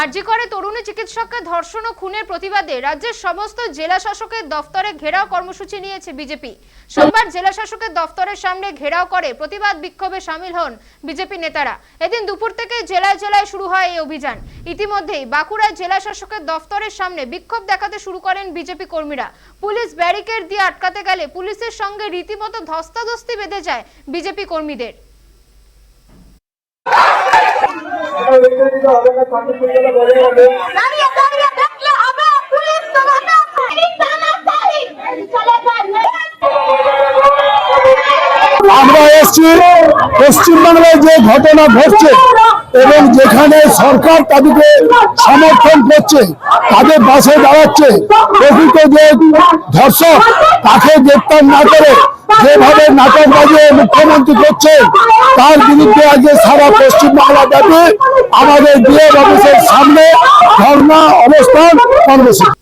আরজি করে তরুণী চিকিৎসককে ধর্ষণ ও খুনের প্রতিবাদে রাজ্যের সমস্ত জেলা শাসকের দফতরে ঘেরাও কর্মসূচি নিয়েছে বিজেপি। সোমবার জেলা শাসকের দফতরের সামনে ঘেরাও করে প্রতিবাদ বিক্ষোভে সামিল হন বিজেপি নেতারা। এদিন দুপুর থেকে জেলায় জেলায় শুরু হয় এই অভিযান। ইতিমধ্যেই বাঁকুড়ায় জেলা শাসকের দফতরের সামনে বিক্ষোভ দেখাতে শুরু করেন বিজেপি কর্মীরা। পুলিশ ব্যারিকেড দিয়ে আটকাতে গেলে পুলিশের সঙ্গে রীতিমতো ধস্তাধস্তি বেঁধে যায় বিজেপি কর্মীদের। আমরা এসছি পশ্চিমবাংলায় যে ঘটনা ঘটছে এবং যেখানে সরকার তাদেরকে সমর্থন করছে, তাদের পাশে দাঁড়াচ্ছে, প্রকৃত যে ধর্ষক তাকে গ্রেপ্তার না করে যেভাবে নাটক বাজিয়ে মুখ্যমন্ত্রী করছে, তার বিরুদ্ধে আজকে সারা পশ্চিমবাংলা ব্যাপী আমাদের ডিএম অফিসের সামনে ধর্ণা অবস্থান কর্মসূচি